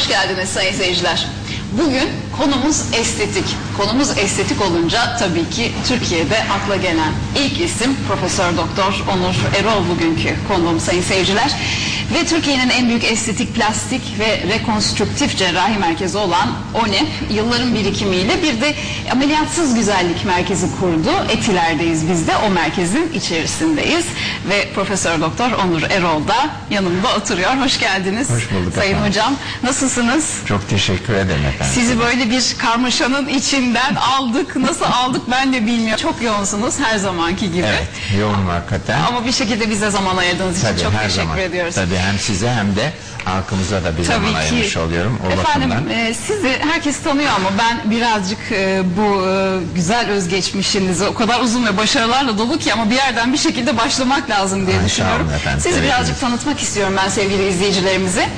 hoş geldiniz sayın seyirciler. Bugün konumuz estetik. Konumuz estetik olunca tabii ki Türkiye'de akla gelen ilk isim Profesör Doktor Onur Erol bugünkü konuğum sayın seyirciler. Ve Türkiye'nin en büyük estetik, plastik ve rekonstrüktif cerrahi merkezi olan ONEP yılların birikimiyle bir de ameliyatsız güzellik merkezi kurdu. Etiler'deyiz biz de o merkezin içerisindeyiz. Ve Profesör Doktor Onur Erol da yanımda oturuyor. Hoş geldiniz. Hoş bulduk Sayın efendim. hocam nasılsınız? Çok teşekkür ederim efendim. Sizi böyle bir karmaşanın içinden aldık. Nasıl aldık ben de bilmiyorum. Çok yoğunsunuz her zamanki gibi. Evet, yoğunum hakikaten. Ama bir şekilde bize zaman ayırdığınız için Tabii çok teşekkür zaman. ediyoruz. Tabii hem size hem de halkımıza da bir zaman ayırmış oluyorum. O Efendim bakımdan. e, sizi herkes tanıyor ama ben birazcık e, bu e, güzel özgeçmişinizi o kadar uzun ve başarılarla dolu ki ama bir yerden bir şekilde başlamak lazım diye Ay, düşünüyorum. efendim, Sizi birazcık tanıtmak istiyorum ben sevgili izleyicilerimize.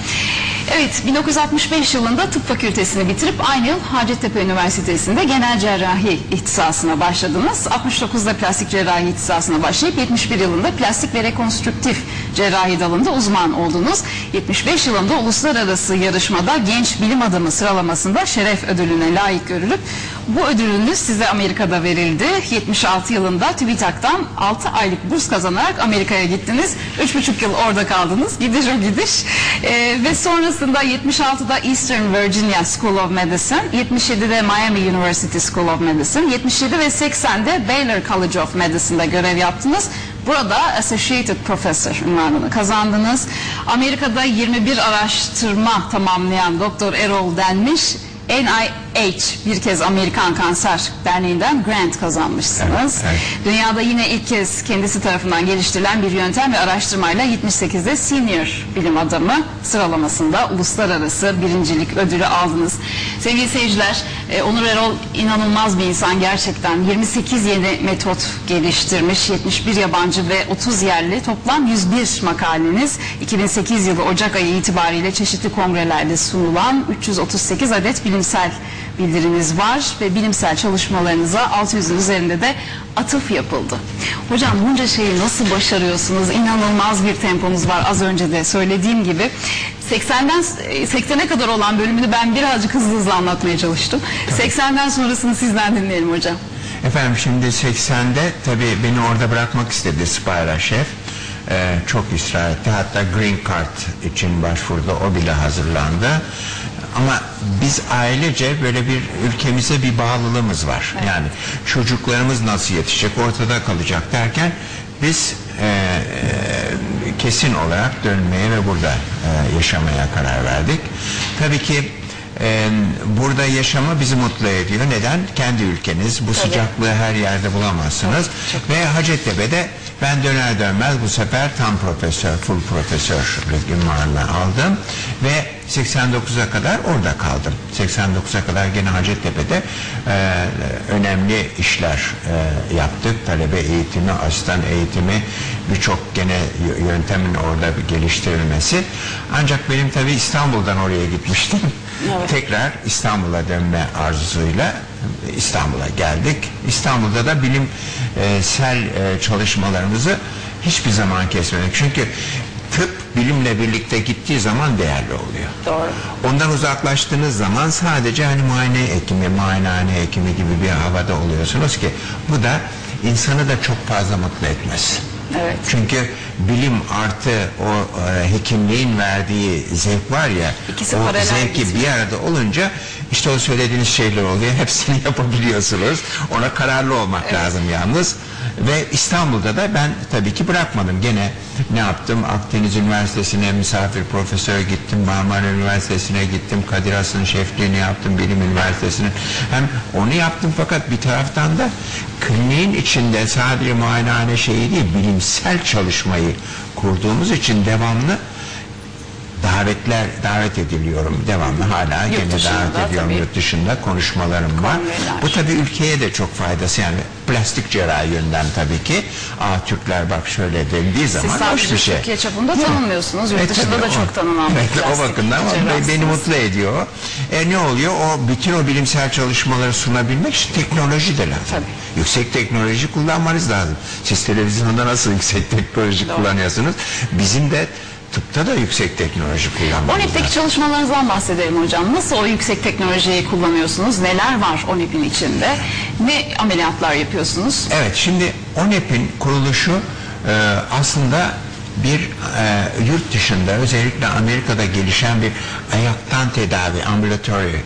Evet 1965 yılında tıp fakültesini bitirip aynı yıl Hacettepe Üniversitesi'nde genel cerrahi ihtisasına başladınız. 69'da plastik cerrahi ihtisasına başlayıp 71 yılında plastik ve rekonstrüktif cerrahi dalında uzman oldunuz. 75 yılında uluslararası yarışmada genç bilim adamı sıralamasında şeref ödülüne layık görülüp bu ödülünüz size Amerika'da verildi. 76 yılında TÜBİTAK'tan 6 aylık burs kazanarak Amerika'ya gittiniz. 3,5 yıl orada kaldınız. Gidiş o gidiş. Ee, ve sonrasında 76'da Eastern Virginia School of Medicine, 77'de Miami University School of Medicine, 77 ve 80'de Baylor College of Medicine'da görev yaptınız. Burada Associated Professor ünvanını kazandınız. Amerika'da 21 araştırma tamamlayan Doktor Erol denmiş. NIH bir kez Amerikan Kanser Derneği'nden grant kazanmışsınız. Evet, evet. Dünyada yine ilk kez kendisi tarafından geliştirilen bir yöntem ve araştırmayla 78'de senior bilim adamı sıralamasında uluslararası birincilik ödülü aldınız. Sevgili seyirciler, e, Onur Erol inanılmaz bir insan gerçekten. 28 yeni metot geliştirmiş, 71 yabancı ve 30 yerli toplam 101 makaleniz 2008 yılı Ocak ayı itibariyle çeşitli kongrelerde sunulan 338 adet bilimsel bildiriniz var ve bilimsel çalışmalarınıza 600'ün üzerinde de atıf yapıldı. Hocam bunca şeyi nasıl başarıyorsunuz? İnanılmaz bir temponuz var az önce de söylediğim gibi. 80'den 80'e kadar olan bölümünü ben birazcık hızlı hızlı anlatmaya çalıştım. 80'den sonrasını sizden dinleyelim hocam. Efendim şimdi 80'de tabii beni orada bırakmak istedi Spira Şef. Ee, çok ısrar etti. Hatta Green Card için başvurdu. O bile hazırlandı. Ama biz ailece böyle bir ülkemize bir bağlılığımız var. Yani çocuklarımız nasıl yetişecek ortada kalacak derken biz e, e, kesin olarak dönmeye ve burada e, yaşamaya karar verdik. Tabii ki e, burada yaşama bizi mutlu ediyor. Neden? Kendi ülkeniz. Bu sıcaklığı her yerde bulamazsınız. Ve Hacettepe'de ben döner dönmez bu sefer tam profesör, full profesörlük ünvanını aldım. Ve 89'a kadar orada kaldım. 89'a kadar gene Hacettepe'de e, önemli işler e, yaptık. Talebe eğitimi, asistan eğitimi, birçok gene yöntemin orada geliştirilmesi. Ancak benim tabii İstanbul'dan oraya gitmiştim. Evet. Tekrar İstanbul'a dönme arzusuyla İstanbul'a geldik. İstanbul'da da bilimsel e, çalışmalarımızı hiçbir zaman kesmedik. Çünkü tıp bilimle birlikte gittiği zaman değerli oluyor. Doğru. Ondan uzaklaştığınız zaman sadece hani muayene hekimi, muayenehane hekimi gibi bir havada oluyorsunuz ki bu da insanı da çok fazla mutlu etmez. Evet. Çünkü bilim artı o e, hekimliğin verdiği zevk var ya İkisi o zevki gitmiyor. bir arada olunca işte o söylediğiniz şeyler oluyor. Hepsini yapabiliyorsunuz. Ona kararlı olmak lazım yalnız. Ve İstanbul'da da ben tabii ki bırakmadım. Gene ne yaptım? Akdeniz Üniversitesi'ne misafir profesör gittim. Marmara Üniversitesi'ne gittim. Kadir Has'ın şefliğini yaptım. Bilim Üniversitesi'nin. Hem onu yaptım fakat bir taraftan da kliniğin içinde sadece muayenehane şeyi değil bilimsel çalışmayı kurduğumuz için devamlı davetler davet ediliyorum devamlı hala Yurt dışında davet ediyorum tabii. yurt dışında konuşmalarım var. Bu tabii ülkeye de çok faydası yani plastik cerrahi yönden tabii ki. Aa Türkler bak şöyle dendiği Siz zaman hoş sadece bir şey. Türkiye çapında mi? tanınmıyorsunuz. Yurt E, dışında tabii da o- çok tanınan bir Evet, o plastik bakımdan cerrahsınız. beni mutlu ediyor. E ne oluyor? O bütün o bilimsel çalışmaları sunabilmek için teknoloji de lazım. Tabii. Yüksek teknoloji kullanmanız lazım. Siz televizyonda nasıl yüksek teknoloji Doğru. kullanıyorsunuz? Bizim de tıpta da yüksek teknoloji kullanmamız ONEP'teki lazım. çalışmalarınızdan bahsedelim hocam. Nasıl o yüksek teknolojiyi kullanıyorsunuz? Neler var ONEP'in içinde? Ne ameliyatlar yapıyorsunuz? Evet şimdi ONEP'in kuruluşu e, aslında bir e, yurt dışında özellikle Amerika'da gelişen bir ayaktan tedavi ambulatory e,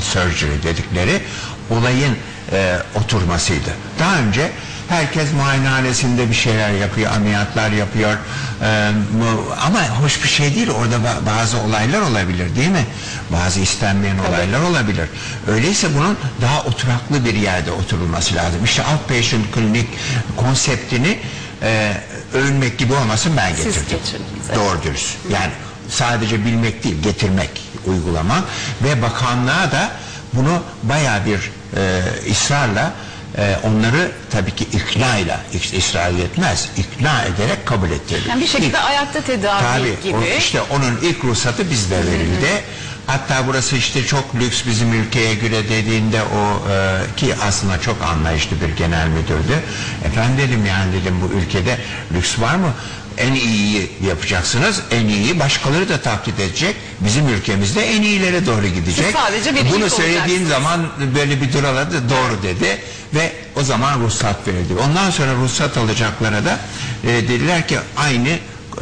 surgery dedikleri olayın e, oturmasıydı. Daha önce herkes muayenehanesinde bir şeyler yapıyor, ameliyatlar yapıyor E, bu- ama hoş bir şey değil orada ba- bazı olaylar olabilir değil mi? Bazı istenmeyen olaylar olabilir. Öyleyse bunun daha oturaklı bir yerde oturulması lazım. İşte outpatient klinik konseptini e, övünmek gibi olmasın ben Siz getirdim. getirdiniz, evet. Doğru dürüst. Yani sadece bilmek değil getirmek uygulama ve bakanlığa da bunu baya bir e, ısrarla e, onları tabii ki ikna ile ısrar etmez ikna ederek kabul ettirdik. Yani bir şekilde ayakta tedavi Tabii gibi. o- işte onun ilk ruhsatı bizde verildi. Hatta burası işte çok lüks bizim ülkeye göre dediğinde o e, ki aslında çok anlayışlı bir genel müdürdü. Efendim dedim yani dedim bu ülkede lüks var mı? En iyiyi yapacaksınız. En iyiyi başkaları da taklit edecek. Bizim ülkemizde en iyilere doğru gidecek. Siz sadece bir Bunu söylediğim zaman böyle bir duraladı doğru dedi ve o zaman ruhsat verildi. Ondan sonra ruhsat alacaklara da e, dediler ki aynı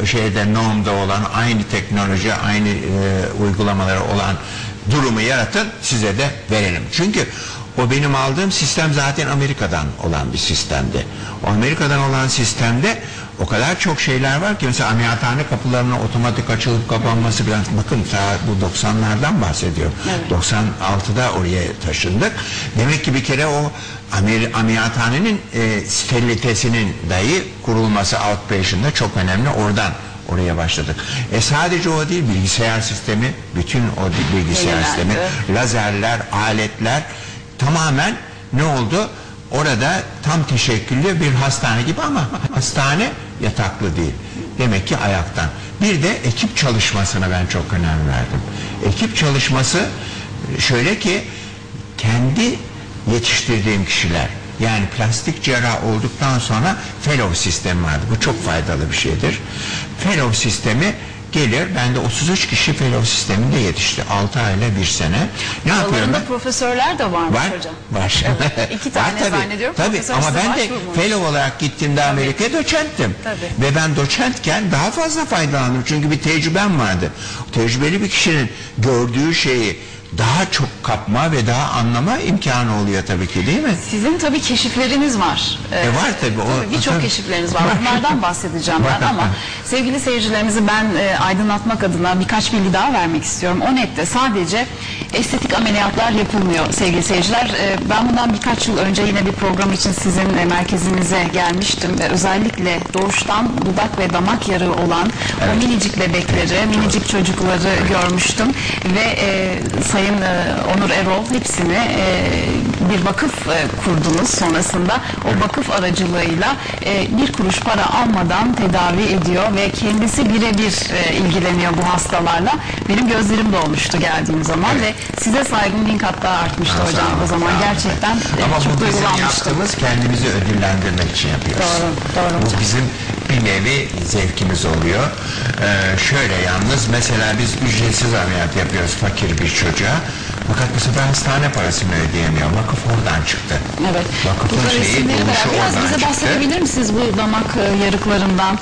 şeyde normda olan aynı teknoloji aynı e, uygulamaları olan durumu yaratın size de verelim. Çünkü o benim aldığım sistem zaten Amerika'dan olan bir sistemdi. O Amerika'dan olan sistemde o kadar çok şeyler var ki mesela ameliyathane kapılarının otomatik açılıp kapanması biraz bakın bu 90'lardan bahsediyorum. 96'da oraya taşındık. Demek ki bir kere o amel- ameliyathanenin e, sterilitesinin dahi kurulması outpatient'da çok önemli. Oradan oraya başladık. E sadece o değil bilgisayar sistemi, bütün o bilgisayar Yenilendi. sistemi, lazerler, aletler tamamen ne oldu? Orada tam teşekküllü bir hastane gibi ama hastane yataklı değil. Demek ki ayaktan. Bir de ekip çalışmasına ben çok önem verdim. Ekip çalışması şöyle ki kendi yetiştirdiğim kişiler yani plastik cerrah olduktan sonra fellow sistemi vardı. Bu çok faydalı bir şeydir. Fellow sistemi gelir. Ben de 33 kişi fellow sisteminde yetişti. 6 ayla bir sene. Ne yapıyorum Aralarında ben? profesörler de varmış Var, hocam. var. İki tane Var tabii, zannediyorum. Tabii ama ben de başvurmuş. fellow olarak gittiğimde Amerika'ya doçenttim. Tabii. Ve ben doçentken daha fazla faydalandım. Çünkü bir tecrübem vardı. Tecrübeli bir kişinin gördüğü şeyi daha çok kapma ve daha anlama imkanı oluyor tabii ki değil mi? Sizin tabii keşifleriniz var. Ee, E var tabii, o- Birçok tabii. keşifleriniz var. Bunlardan bahsedeceğim ben ama sevgili seyircilerimizi ben e, aydınlatmak adına birkaç bilgi daha vermek istiyorum. O nette sadece estetik ameliyatlar yapılmıyor sevgili seyirciler. E, ben bundan birkaç yıl önce yine bir program için sizin e, merkezinize gelmiştim ve özellikle doğuştan dudak ve damak yarığı olan o minicik bebekleri, minicik çocukları görmüştüm ve e, Sayın e, Onur Erol hepsini e, bir vakıf e, kurdunuz sonrasında o vakıf aracılığıyla e, bir kuruş para almadan tedavi ediyor ve kendisi birebir e, ilgileniyor bu hastalarla. Benim gözlerim dolmuştu geldiğim zaman ve size saygım bin kat daha artmıştı Ha, hocam sağ olun, o zaman sağ olun. gerçekten e, Ama çok bu bizim duygulanmıştım. yaptığımız kendimizi ödüllendirmek için yapıyoruz. Doğru, doğru Bu hocam. bizim bir nevi zevkimiz oluyor. Ee, şöyle yalnız mesela biz ücretsiz ameliyat yapıyoruz fakir bir çocuğa. Fakat bu sefer hastane parasını ödeyemiyor. Vakıf oradan çıktı. Evet. Vakıfın şeyi beraber. Biraz oradan bize çıktı. bahsedebilir misiniz bu damak e, yarıklarından?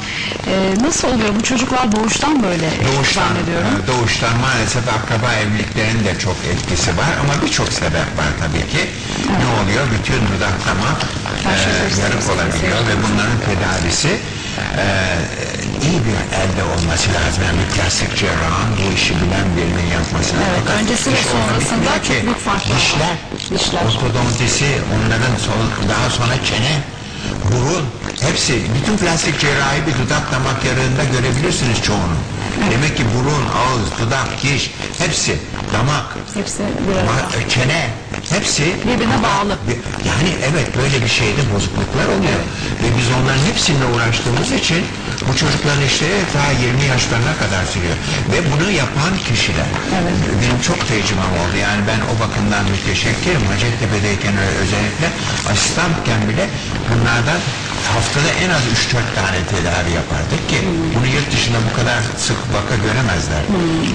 E, nasıl oluyor? Bu çocuklar doğuştan böyle Doğuştan, zannediyorum. e, doğuştan maalesef akraba evliliklerinin de çok etkisi var ama birçok sebep var tabii ki. Ne oluyor? Bütün dudak damak e, Karşılaştırırız yarık sizi. olabiliyor ve bunların tedavisi e, iyi bir elde olması lazım. Yani bir plastik cerrahın bu işi bilen birinin yapması lazım. Evet, Fakat öncesi ve iş sonrasında çok ki büyük farklar var. Dişler, Dişler. ortodontisi, onların son- daha sonra çene, burun, hepsi, bütün plastik cerrahi bir dudak damak yarığında görebilirsiniz çoğunu. Demek ki burun, ağız, dudak, diş, hepsi, damak, Hepsi. Ma- çene hepsi Birbirine bağlı. Yani evet böyle bir şeyde bozukluklar oluyor. Ve biz onların hepsiyle uğraştığımız için bu çocukların işleri daha 20 yaşlarına kadar sürüyor. Ve bunu yapan kişiler. Benim çok tecrübem oldu. Yani ben o bakımdan müteşekkirim. Hacettepe'deyken özellikle asistanken bile bunlardan haftada en az 3-4 tane tedavi yapardık ki bunu yurt dışında bu kadar sık vaka göremezler.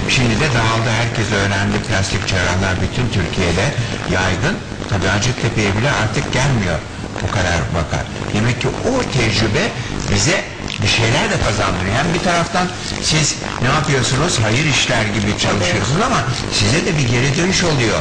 Şimdi de dağıldı herkes öğrendi plastik cerrahlar bütün Türkiye'de yaygın. Tabii Hacettepe'ye bile artık gelmiyor o kadar vaka. Demek ki o tecrübe bize bir şeyler de kazandırıyor. Hem bir taraftan siz ne yapıyorsunuz? Hayır işler gibi çalışıyorsunuz ama size de bir geri dönüş oluyor.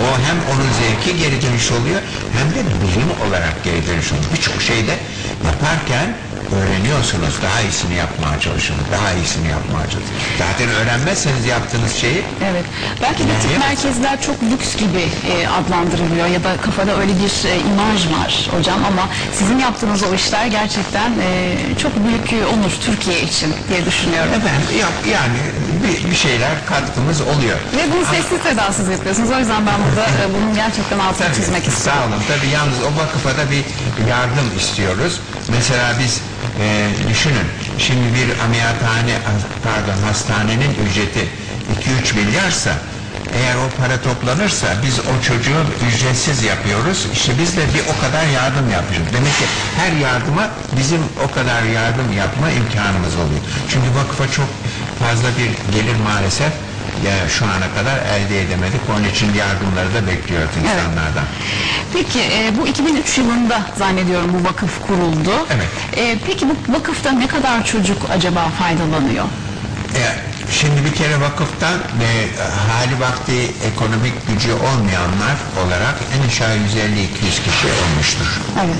O hem onun zevki geri dönüş oluyor hem de bilim olarak geri dönüş oluyor. Birçok şeyde yaparken öğreniyorsunuz. Daha iyisini yapmaya çalışıyorsunuz. Daha iyisini yapmaya çalışıyorsunuz. Zaten öğrenmezseniz yaptığınız şeyi Evet. Belki de İlerleyemez. merkezler çok lüks gibi e, adlandırılıyor ya da kafada öyle bir e, imaj var hocam ama sizin yaptığınız o işler gerçekten e, çok büyük e, onur Türkiye için diye düşünüyorum. efendim yap, yani bir, bir şeyler katkımız oluyor. Ve bunu sessiz sedasız yapıyorsunuz. O yüzden ben burada e, bunun gerçekten altını çizmek istiyorum. Sağ olun. Tabii yalnız o vakıfa da bir yardım istiyoruz. Mesela biz e, düşünün şimdi bir ameliyathane pardon hastanenin ücreti 2-3 milyarsa eğer o para toplanırsa biz o çocuğu ücretsiz yapıyoruz. İşte biz de bir o kadar yardım yapıyoruz. Demek ki her yardıma bizim o kadar yardım yapma imkanımız oluyor. Çünkü vakıfa çok fazla bir gelir maalesef ya şu ana kadar elde edemedik. Onun için yardımları da bekliyoruz insanlardan. Peki e, bu 2003 yılında zannediyorum bu vakıf kuruldu. Evet. E, peki bu vakıfta ne kadar çocuk acaba faydalanıyor? E, şimdi bir kere vakıftan e, hali vakti ekonomik gücü olmayanlar olarak en aşağı 150-200 kişi olmuştur. Evet.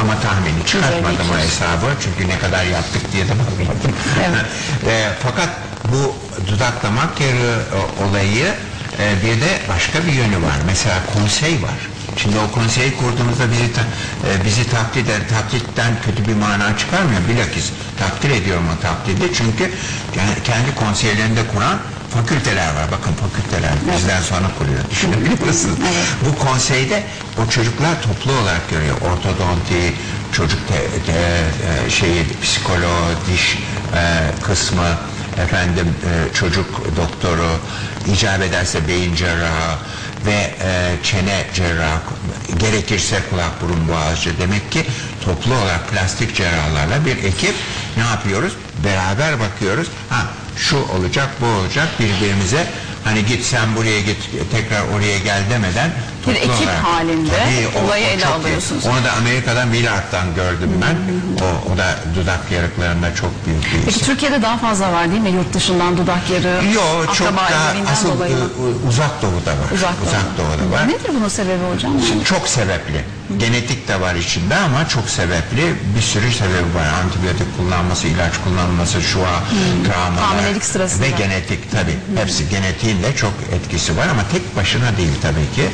Ama tahmini çıkartmadım o 150-200. hesabı çünkü ne kadar yaptık diye de bakmadım. Evet. E, fakat bu dudaklamak yarı e, olayı e, bir de başka bir yönü var. Mesela konsey var. Şimdi o konseyi kurduğumuzda bizi ta- e, bizi takdir eden, taklitten kötü bir mana çıkarmıyor. Bilakis takdir ediyorum o taklidi. Çünkü ke- kendi konseylerinde kuran fakülteler var. Bakın fakülteler bizden sonra kuruyor. Düşünebiliyor musunuz? Bu konseyde o çocuklar toplu olarak görüyor. Ortodonti, çocuk te, te- e, şeyi, psikoloğu, diş e, kısmı, efendim e, çocuk doktoru, icap ederse beyin cerrahı ve e, çene cerrahı, gerekirse kulak burun boğazcı. Demek ki toplu olarak plastik cerrahlarla bir ekip ne yapıyoruz? Beraber bakıyoruz. Ha şu olacak, bu olacak birbirimize hani git sen buraya git tekrar oraya gel demeden Bir ekip halinde Tabii, olayı ele çok iyi. alıyorsunuz. Onu da Amerika'dan Willard'dan gördüm ben. O, o da dudak yarıklarında çok büyük bir Peki isim. Türkiye'de daha fazla var değil mi? Yurt dışından dudak yarı, Yo çok daha asıl dolayı mı? e, uzak doğuda var. Uzak doğuda. doğuda var. Nedir bunun sebebi hocam? Çok sebepli. Genetik de var içinde ama çok sebepli. Bir sürü sebebi var. Antibiyotik kullanması, ilaç kullanması, şu an travmalar. Hamilelik sırasında. Ve genetik tabii. Hepsi genetiğin de çok etkisi var ama tek başına değil tabii ki.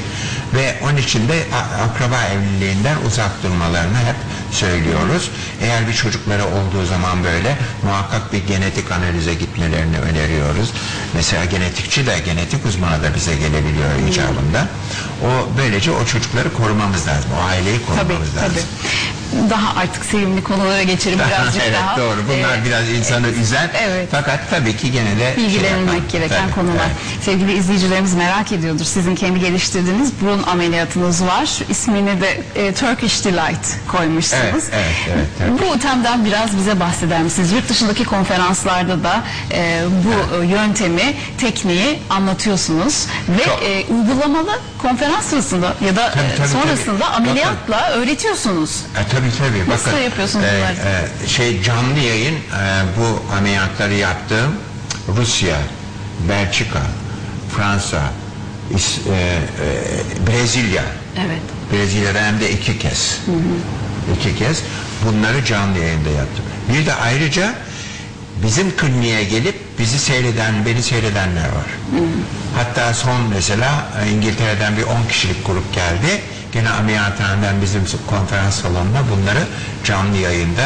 Ve onun için de akraba evliliğinden uzak durmalarını hep söylüyoruz. Eğer bir çocukları olduğu zaman böyle muhakkak bir genetik analize gitmelerini öneriyoruz. Mesela genetikçi de genetik uzmanı da bize gelebiliyor icabında. O böylece o çocukları korumamız lazım. O aileyi Tabii korumamız lazım. tabii. Daha artık sevimli konulara geçelim birazcık evet daha. doğru. Bunlar Ee, biraz insanı üzer. evet. Fakat tabii ki gene de şey bilgilenilmek yapan- gereken Tabii, konular. evet. Sevgili izleyicilerimiz merak ediyordur. Sizin kendi geliştirdiğiniz burun ameliyatınız var. İsmini de e, Turkish Delight koymuşsunuz. Evet, evet, evet, evet. Bu temden biraz bize bahseder misiniz? Yurt dışındaki konferanslarda da e, bu e, yöntemi, tekniği anlatıyorsunuz ve Çok. e, uygulamalı konferans sırasında ya da Tabii, e, tabii, sonrasında tabii. ameliyatla öğretiyorsunuz. E, tabii tabii. Nasıl Bakın, yapıyorsunuz e, bunları? e, şey canlı yayın e, bu ameliyatları yaptığım Rusya, Belçika, Fransa, İs- e, e, Brezilya. Evet. Brezilya'da hem de iki kez. İki kez bunları canlı yayında yaptım. Bir de ayrıca bizim kliniğe gelip bizi seyreden, beni seyredenler var. Hatta son mesela e, İngiltere'den bir 10 kişilik grup geldi. Gene ameliyathaneden bizim konferans salonuna bunları canlı yayında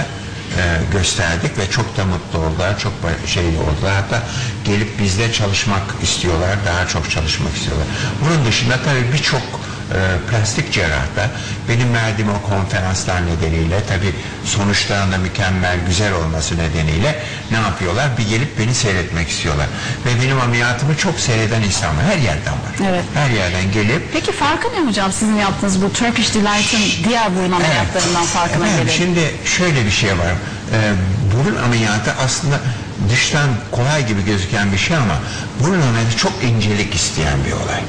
e, gösterdik ve çok da mutlu oldular, çok ba- şey oldular. Hatta gelip bizde çalışmak istiyorlar, daha çok çalışmak istiyorlar. Bunun dışında tabii birçok e, plastik cerrahta benim verdiğim o konferanslar nedeniyle tabi sonuçlarında mükemmel güzel olması nedeniyle ne yapıyorlar? Bir gelip beni seyretmek istiyorlar. Ve benim ameliyatımı çok seyreden insan var. Her yerden var. Evet. Her yerden gelip Peki farkı ne hocam sizin yaptığınız bu Turkish Delight'ın diğer burun ameliyatlarından farkına Efendim, gelelim? Şimdi şöyle bir şey var. Ee, burun ameliyatı aslında dıştan kolay gibi gözüken bir şey ama burun ameliyatı çok incelik isteyen bir olay.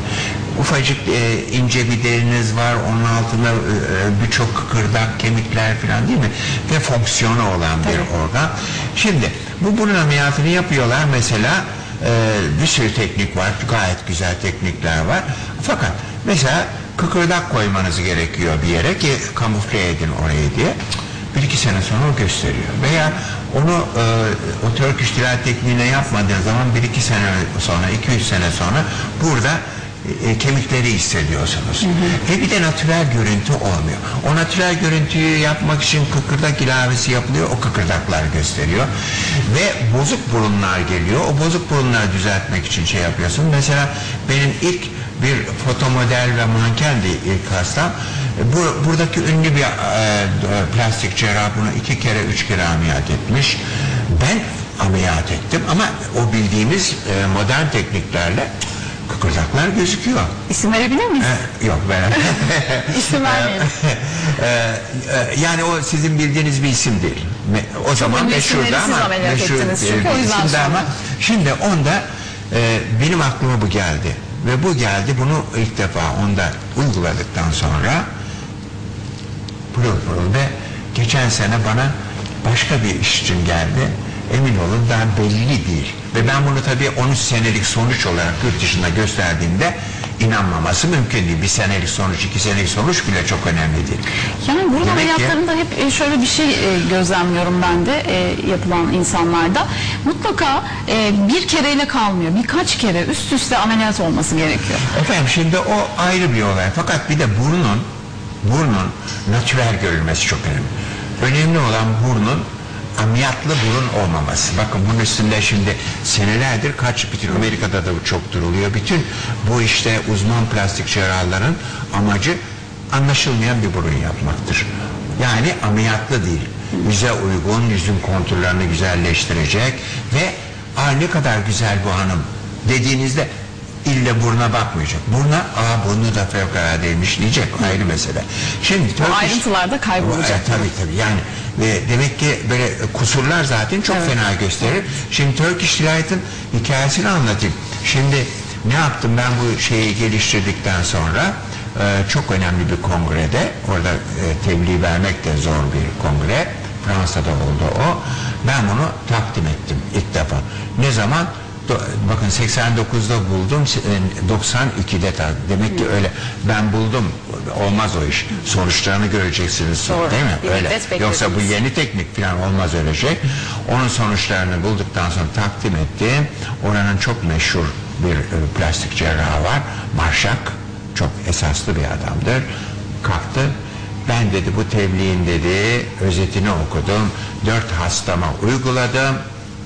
Ufacık e, ince bir deriniz var, onun altında e, e, birçok kıkırdak, kemikler falan değil mi? Ve fonksiyonu olan bir organ. Şimdi bu burun ameliyatını yapıyorlar mesela e, bir sürü teknik var, gayet güzel teknikler var. Fakat mesela kıkırdak koymanız gerekiyor bir yere ki kamufle edin orayı diye. Bir iki sene sonra o gösteriyor. Veya onu e, o Turkish Delight tekniğine yapmadığın zaman bir iki sene sonra, iki üç sene sonra burada e, kemikleri hissediyorsunuz. Ve bir de natürel görüntü olmuyor. O natürel görüntüyü yapmak için kıkırdak ilavesi yapılıyor. O kıkırdaklar gösteriyor. Ve bozuk burunlar geliyor. O bozuk burunları düzeltmek için şey yapıyorsun. Mesela benim ilk bir foto model ve mankendi ilk hastam. Bu, buradaki ünlü bir e, plastik cerrah bunu iki kere üç kere ameliyat etmiş. Ben ameliyat ettim ama o bildiğimiz e, modern tekniklerle kıkırdaklar gözüküyor. İsim verebilir miyiz? Yok ben. İsim vermeyelim. E, e, yani o sizin bildiğiniz bir isim değil. O zaman ünlü meşhurdu ama meşhur çünkü bir o yüzden ama şimdi onda e, benim aklıma bu geldi ve bu geldi bunu ilk defa onda uyguladıktan sonra pırıl pırıl ve geçen sene bana başka bir iş için geldi. Emin olun daha belli değil. Ve ben bunu tabii 13 senelik sonuç olarak yurt dışında gösterdiğimde inanmaması mümkün değil. Bir senelik sonuç, iki senelik sonuç bile çok önemli değil. Yani burun Demek ki- ameliyatlarında hep e, şöyle bir şey e, gözlemliyorum ben de e, yapılan insanlarda. Mutlaka bir kereyle kalmıyor. Birkaç kere üst üste ameliyat olması gerekiyor. Efendim şimdi o ayrı bir olay. Fakat bir de burnun burnun natürel görülmesi çok önemli. Önemli olan burnun ameliyatlı burun olmaması. Bakın bunun üstünde şimdi senelerdir kaç bütün Amerika'da da bu çok duruluyor. Bütün bu işte uzman plastik cerrahların amacı anlaşılmayan bir burun yapmaktır. Yani ameliyatlı değil. Yüze uygun, yüzün konturlarını güzelleştirecek ve ne kadar güzel bu hanım dediğinizde ille buruna bakmayacak. Buruna aa burnu da fevkaladeymiş diyecek ayrı mesele. Şimdi Turkish- ayrıntılarda kaybolacak. E, tabii tabii yani ve demek ki böyle kusurlar zaten çok Evet. fena gösterir. Şimdi Turkish Delight'ın hikayesini anlatayım. Şimdi ne yaptım ben bu şeyi geliştirdikten sonra e, çok önemli bir kongrede orada e, tebliğ vermek de zor bir kongre Fransa'da oldu o. Ben bunu takdim ettim ilk defa. Ne zaman? Bakın 89'da buldum, e, 92'de ta- demek ki öyle ben buldum olmaz o iş. Sonuçlarını göreceksiniz Doğru. değil mi? Bir öyle. Yoksa bu yeni teknik falan olmaz öyle şey. Onun sonuçlarını bulduktan sonra takdim ettim. Oranın çok meşhur bir e, plastik cerrahı var. Marşak. Çok esaslı bir adamdır. Kalktı. Ben dedi bu tebliğin dedi özetini okudum. Dört hastama uyguladım.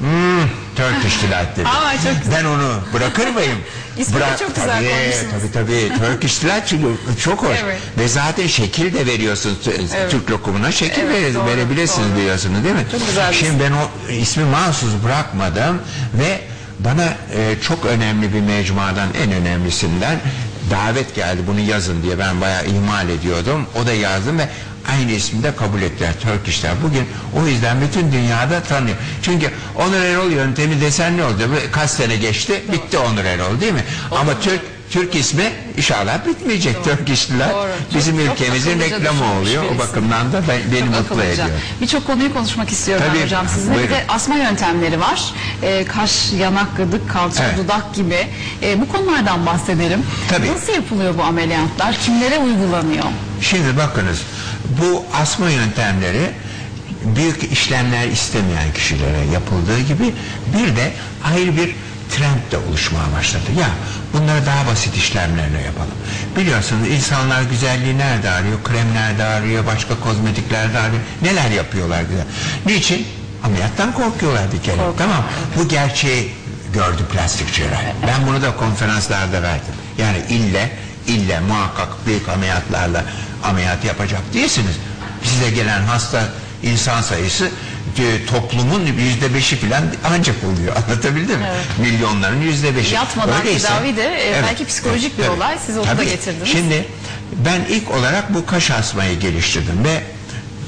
Hmm, Turkish Delight dedi. Aa, çok güzel. Ben onu bırakır mıyım? İsmi de çok güzel tabii, koymuşsunuz. tabii tabii. Turkish Delight çünkü çok hoş. Evet. Ve zaten şekil de veriyorsunuz t- Türk lokumuna şekil Evet, ver- doğru, verebilirsiniz doğru. biliyorsunuz değil mi? Çok güzel Şimdi ben o ismi mahsus bırakmadım ve bana e, çok önemli bir mecmuadan en önemlisinden davet geldi bunu yazın diye ben bayağı ihmal ediyordum. O da yazdım ve aynı ismi de kabul ettiler Turkish'ler. Bugün o yüzden bütün dünyada tanıyor. Çünkü Onur Erol yöntemi desen ne oldu? Kaç sene geçti? Bitti Onur Erol değil mi? Ama Türk Türk ismi inşallah bitmeyecek. Doğru. Bizim Çok- çok ülkemizin akıllıca reklamı oluyor. O birisi. bakımdan da ben, beni Çok mutlu ediyor. Birçok konuyu konuşmak istiyorum Tabii, hocam sizinle. Bir buyurun. de asma yöntemleri var. Ee, kaş, yanak, gıdık, kalça, Evet. dudak gibi. Ee, bu konulardan bahsedelim. Tabii. Nasıl yapılıyor bu ameliyatlar? Kimlere uygulanıyor? Şimdi bakınız bu asma yöntemleri büyük işlemler istemeyen kişilere yapıldığı gibi bir de ayrı bir trend de oluşmaya başladı. Ya bunları daha basit işlemlerle yapalım. Biliyorsunuz insanlar güzelliği nerede arıyor? Kremlerde arıyor, başka kozmetiklerde arıyor. Neler yapıyorlar güzel. Niçin? Ameliyattan korkuyorlar bir kere. Tamam. Bu gerçeği gördü plastik cerrah. Ben bunu da konferanslarda verdim. Yani ille ille muhakkak büyük ameliyatlarla ameliyat yapacak değilsiniz. Size gelen hasta insan sayısı toplumun yüzde beşi falan ancak oluyor. Anlatabildim mi? Milyonların yüzde beşi. Yatmadan tedavi de, e, belki psikolojik bir olay. Siz onu da getirdiniz. Şimdi ben ilk olarak bu kaş asmayı geliştirdim ve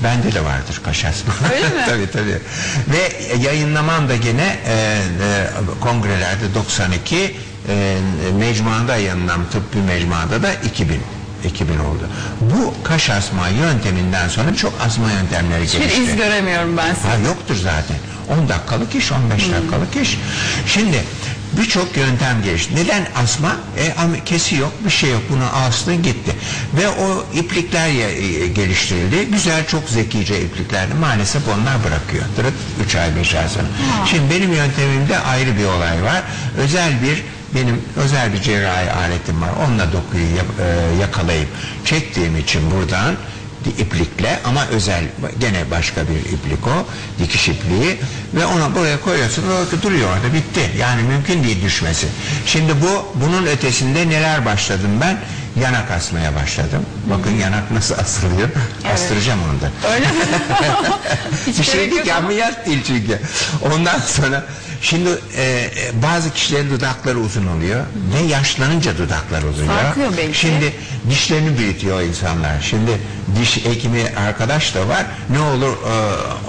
bende de vardır kaş asma. Öyle mi? tabii tabii. Ve yayınlamam da gene e, e, kongrelerde 92 e, mecmuanda yayınlam tıbbi mecmuada da 2000 2000 oldu. Bu kaş asma yönteminden sonra çok asma yöntemleri Hiçbir gelişti. iz göremiyorum ben size. Ha, yoktur zaten. 10 dakikalık iş, 15 dakikalık iş. Şimdi birçok yöntem gelişti. Neden asma? E, kesi yok, bir şey yok. Bunu astın gitti. Ve o iplikler e, geliştirildi. Güzel, çok zekice ipliklerdi. Maalesef onlar bırakıyor. Dırıt 3 ay, 5 ay sonra. Şimdi benim yöntemimde ayrı bir olay var. Özel bir benim özel bir cerrahi aletim var. Onunla dokuyu e, yakalayıp çektiğim için buradan iplikle ama özel gene başka bir iplik o dikiş ipliği. Ve onu buraya koyuyorsun o duruyor orada bitti. Yani mümkün değil düşmesi. Şimdi bu bunun ötesinde neler başladım ben? Yanak asmaya başladım. Bakın yanak nasıl asılıyor. Astıracağım onu da. Öyle mi? Bir şey değil ki ameliyat değil çünkü. Ondan sonra şimdi e, e, bazı kişilerin dudakları uzun oluyor ve yaşlanınca dudaklar uzuyor. Sarkıyor belki. Şimdi dişlerini büyütüyor insanlar. Şimdi diş hekimi arkadaş da var. Ne olur e,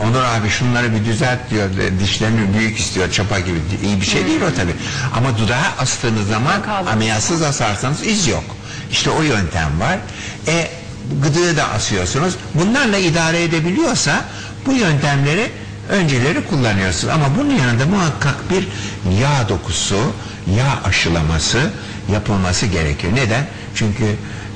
Onur abi şunları bir düzelt diyor. Dişlerini büyük istiyor çapa gibi. İyi bir şey değil o tabii. Ama dudağa astığınız zaman ameliyatsız asarsanız iz yok. İşte o yöntem var. E gıdığı da asıyorsunuz. Bunlarla idare edebiliyorsa bu yöntemleri önceleri kullanıyorsunuz. Ama bunun yanında muhakkak bir yağ dokusu, yağ aşılaması yapılması gerekiyor. Neden? Çünkü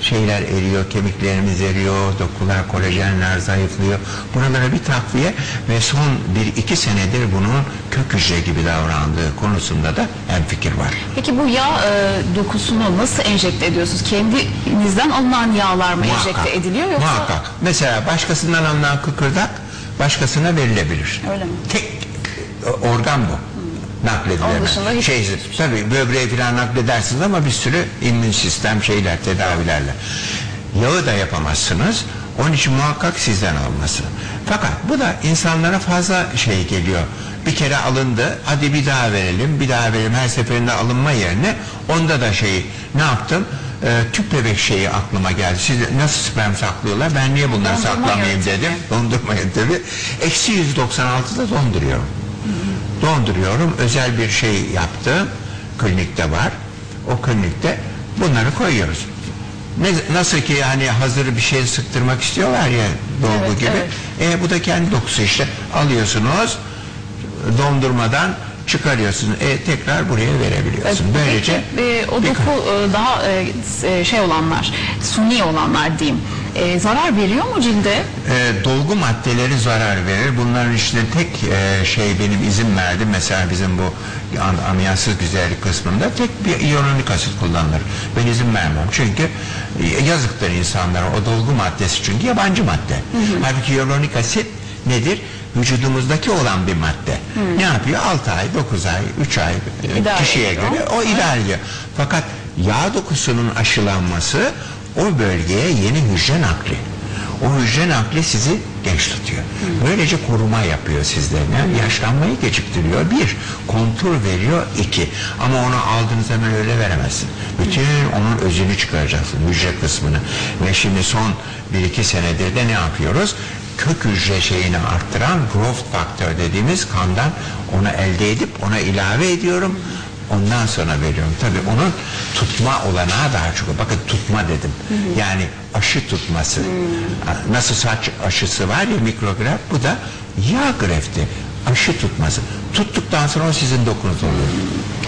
şeyler eriyor, kemiklerimiz eriyor, dokular, kolajenler zayıflıyor. Buralara bir takviye ve son bir iki senedir bunun kök hücre gibi davrandığı konusunda da hemfikir var. Peki bu yağ e, dokusunu nasıl enjekte ediyorsunuz? Kendinizden alınan yağlar mı enjekte ediliyor yoksa? Muhakkak. Mesela başkasından alınan kıkırdak başkasına verilebilir. Öyle mi? Tek organ bu. Nakledilemez. Onun dışında hiç- Şey, tabii böbreği falan nakledersiniz ama bir sürü immün sistem şeyler, tedavilerle. Yağı da yapamazsınız. Onun için muhakkak sizden alması. Fakat bu da insanlara fazla şey geliyor. Bir kere alındı, hadi bir daha verelim, bir daha verelim. Her seferinde alınma yerine onda da şey ne yaptım? Ee, tüp bebek şeyi aklıma geldi. Siz nasıl sperm saklıyorlar? Ben niye bunları Dondurma saklamayayım yöntemi. dedim. Dondurma yöntemi. Eksi 196'da donduruyorum donduruyorum. Özel bir şey yaptım. Klinikte var. O klinikte bunları koyuyoruz. Ne, nasıl ki hani hazır bir şey sıktırmak istiyorlar ya dolgu Evet, gibi. evet. E, bu da kendi dokusu işte. Alıyorsunuz dondurmadan çıkarıyorsunuz. E, tekrar buraya verebiliyorsun. Böylece Peki, e, o doku e, daha e, e, şey olanlar, suni olanlar diyeyim. E, zarar veriyor mu cilde? E, dolgu maddeleri zarar verir. Bunların işte tek e, şey benim izin verdim. Mesela bizim bu an- ameliyatsız güzellik kısmında tek bir iyonik asit kullanılır. Ben izin vermem. Çünkü e, yazıktır insanlara o dolgu maddesi çünkü yabancı madde. Halbuki iyonik asit nedir? Vücudumuzdaki olan bir madde. Ne yapıyor? 6 ay, 9 ay, 3 ay İdare kişiye ediyor. göre o idare ediyor. Fakat yağ dokusunun aşılanması o bölgeye yeni hücre nakli. O hücre nakli sizi genç tutuyor. Böylece koruma yapıyor sizlerine. Yaşlanmayı geciktiriyor. Bir, kontur veriyor. iki Ama onu aldığınız hemen öyle veremezsin. Bütün onun özünü çıkaracaksın. Hücre kısmını. Ve şimdi son bir iki senedir de ne yapıyoruz? Kök hücre şeyini arttıran growth factor dediğimiz kandan onu elde edip ona ilave ediyorum. Ondan sonra veriyorum. Tabii onun tutma olanağı daha çok. Bakın tutma dedim. Yani aşı tutması. Nasıl saç aşısı var ya mikrograf bu da yağ grefti. Aşı tutması. Tuttuktan sonra o sizin dokunuz oluyor.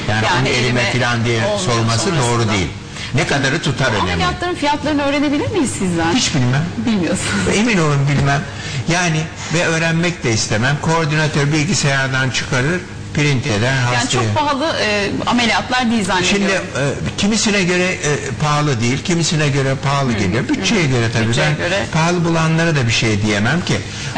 Yani, Yani onu elime falan diye sorması doğru sonrasında. değil. Ne kadarı tutar önemli. Ameliyatların fiyatlarını öğrenebilir miyiz sizden? Hiç bilmem. Bilmiyorsunuz. Emin olun bilmem. Yani ve öğrenmek de istemem. Koordinatör bilgisayardan çıkarır, print eder, Yani hastaya. çok pahalı e, ameliyatlar değil zannediyorum. Şimdi e, kimisine göre e, pahalı değil, kimisine göre pahalı geliyor. Bütçeye göre tabii. Bütçeye ben göre. pahalı bulanlara da bir şey diyemem ki.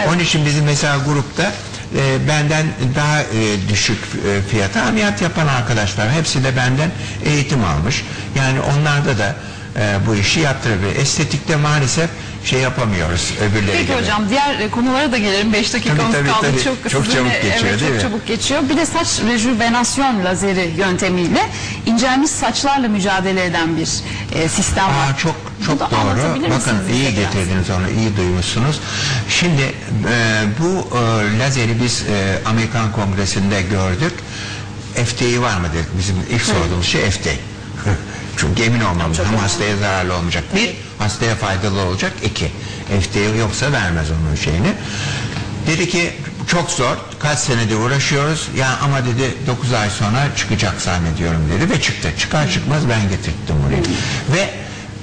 Onun için bizim mesela grupta e, benden daha e, düşük e, fiyata ameliyat yapan arkadaşlar hepsi de benden eğitim almış. Yani onlarda da e, bu işi yaptırabilir. Estetikte maalesef şey yapamıyoruz öbürleri Peki gibi. hocam diğer e, konulara da gelelim. 5 dakikamız Tabii, tabii, kaldı. tabii. Çok, Çok çabuk geçiyor, evet, değil çok mi? çabuk geçiyor. Bir de saç rejuvenasyon lazeri yöntemiyle incelmiş saçlarla mücadele eden bir e, sistem var. Aa, çok Bunu çok doğru. Bakın iyi biraz? getirdiniz onu, iyi duymuşsunuz. Şimdi e, bu e, lazeri biz e, Amerikan Kongresi'nde gördük. FDA var mı dedik. Bizim ilk sorduğumuz şey FDA. Çünkü emin olmamız hem hastaya zararlı olmayacak. Bir, hastaya faydalı olacak. İki, FDA yoksa vermez onun şeyini. Dedi ki çok zor. Kaç senedir uğraşıyoruz. Ya ama dedi 9 ay sonra çıkacak zannediyorum dedi ve çıktı. Çıkar çıkmaz ben getirttim buraya. Ve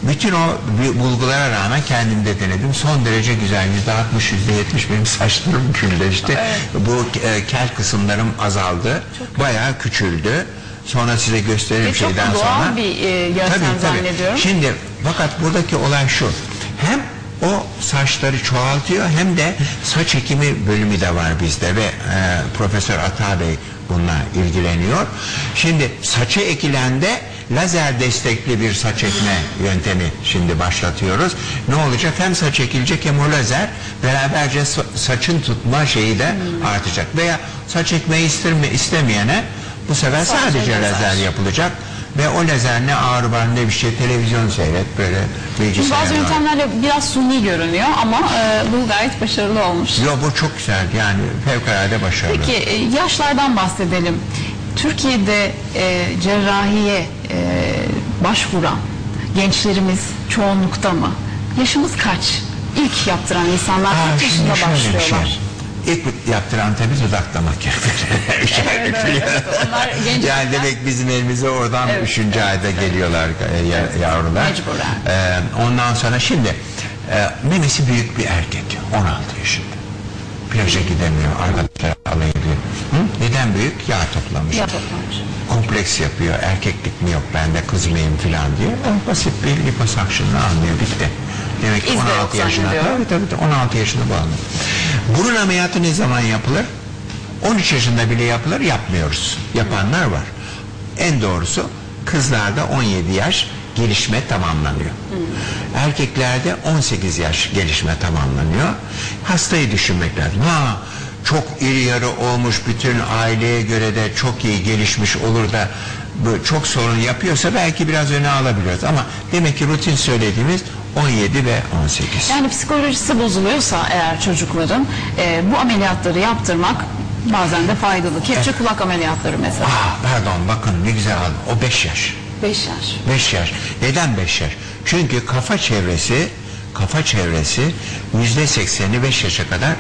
bütün o bu- bulgulara rağmen kendimde denedim. Son derece güzel. Yüzde 60, yüzde 70 benim saçlarım külleşti. Bu e, kel kısımlarım azaldı. Bayağı küçüldü. Sonra size gösteririm Ve çok şeyden doğal sonra. bir, e, yöntem zannediyorum. Şimdi fakat buradaki olay şu. Hem o saçları çoğaltıyor hem de saç ekimi bölümü de var bizde ve e, Profesör Ata Bey bununla ilgileniyor. Şimdi saça ekilende lazer destekli bir saç ekme yöntemi şimdi başlatıyoruz. Ne olacak? Hem saç ekilecek hem o lazer beraberce sa- saçın tutma şeyi de artacak. Veya saç ekmeyi istirme, istemeyene bu sefer Sadece sadece lazer. lazer yapılacak ve o lazer ne ağrı var ne bir şey televizyon seyret böyle bilgisayar bazı yöntemlerle biraz suni görünüyor ama e, bu gayet başarılı olmuş. Yo bu çok güzel yani fevkalade başarılı. Peki e, yaşlardan bahsedelim. Türkiye'de e, cerrahiye e, başvuran gençlerimiz çoğunlukta mı? Yaşımız kaç? İlk yaptıran insanlar kaç yaşında bir başlıyorlar? şey. İlk yaptıran Evet, evet, evet. Onlar genç yani demek bizim elimize oradan Evet, üçüncü ayda geliyorlar e, ya- yavrular. Mecburen. Ee, ondan sonra şimdi e, memesi büyük bir erkek 16 yaşında. Plaja gidemiyor arkadaşlar alayım diyor. Hı? Neden büyük? Yağ toplamış. Yağ toplamış. Kompleks yapıyor. Erkeklik mi yok bende kız mıyım filan diye. O basit bir liposuction'la anlıyor bitti. Demek ki İz de 16 yok yaşında. tabii tabii, 16 yaşında bu anlıyor. Burun ameliyatı ne zaman yapılır? 13 yaşında bile yapılır yapmıyoruz. Yapanlar var. En doğrusu kızlarda 17 yaş gelişme tamamlanıyor. Erkeklerde 18 yaş gelişme tamamlanıyor. Hastayı düşünmek lazım. Ha çok iri yarı olmuş bütün aileye göre de çok iyi gelişmiş olur da çok sorun yapıyorsa belki biraz öne alabiliyoruz. Ama demek ki rutin söylediğimiz 17 ve 18. Yani psikolojisi bozuluyorsa eğer çocukların e, bu ameliyatları yaptırmak bazen de faydalı. Kepçe kulak ameliyatları mesela. Ah pardon bakın ne güzel aldım. O 5 yaş. 5 yaş. 5 yaş. Neden 5 yaş? Çünkü kafa çevresi kafa çevresi yüzde sekseni 5 yaşa kadar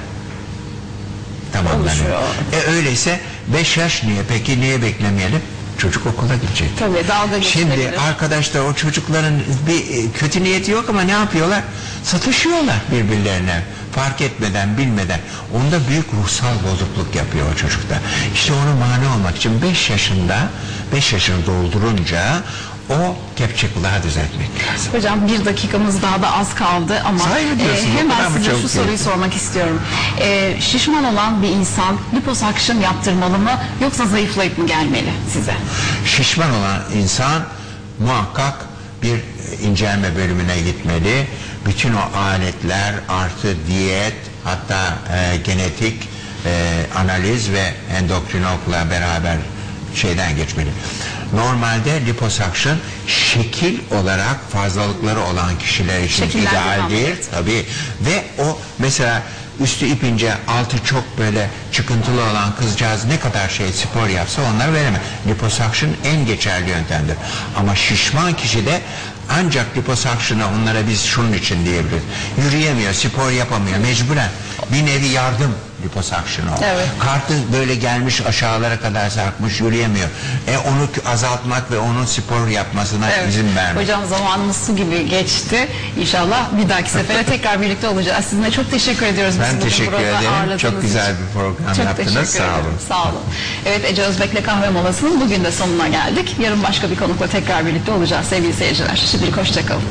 tamamlanıyor. Oluşuyor. E öyleyse 5 yaş niye? Peki niye beklemeyelim? Çocuk okula gidecek. Tabii dalga. Şimdi arkadaşlar o çocukların bir e, kötü niyeti yok ama ne yapıyorlar? Satışıyorlar birbirlerine fark etmeden bilmeden. Onda büyük ruhsal bozukluk yapıyor o çocukta. İşte onu mani olmak için 5 yaşında 5 yaşını doldurunca o kepçe kulağı düzeltmek lazım. Hocam bir dakikamız daha da az kaldı ama? O hemen size şu soruyu sormak istiyorum. E, şişman olan bir insan liposuction yaptırmalı mı yoksa zayıflayıp mı gelmeli size? Şişman olan insan muhakkak bir incelme bölümüne gitmeli. Bütün o aletler artı diyet hatta e, genetik e, analiz ve endokrinologla beraber şeyden geçmeli. Normalde liposuction şekil olarak fazlalıkları olan kişiler için Şekillendirme ideal değil. ameliyatı. Tabii ve o mesela üstü ipince altı çok böyle çıkıntılı olan kızcağız ne kadar şey spor yapsa onlar veremez. Liposuction en geçerli yöntemdir. Ama şişman kişi de ancak liposuction'a onlara biz şunun için diyebiliriz. Yürüyemiyor, spor yapamıyor mecburen. Bir nevi yardım liposuction o. Evet. Kartı böyle gelmiş aşağılara kadar sarkmış yürüyemiyor. E onu azaltmak ve onun spor yapmasına Evet. izin vermek. Hocam zamanımız su gibi geçti. İnşallah bir dahaki sefere tekrar birlikte olacağız. Sizinle çok teşekkür ediyoruz. Ben teşekkür ederim. Çok güzel için. bir program Çok yaptınız. Sağ olun. Sağ olun. Evet Ece Özbek'le kahve molasının bugün de sonuna geldik. Yarın başka bir konukla tekrar birlikte olacağız sevgili seyirciler. Şimdilik hoşçakalın.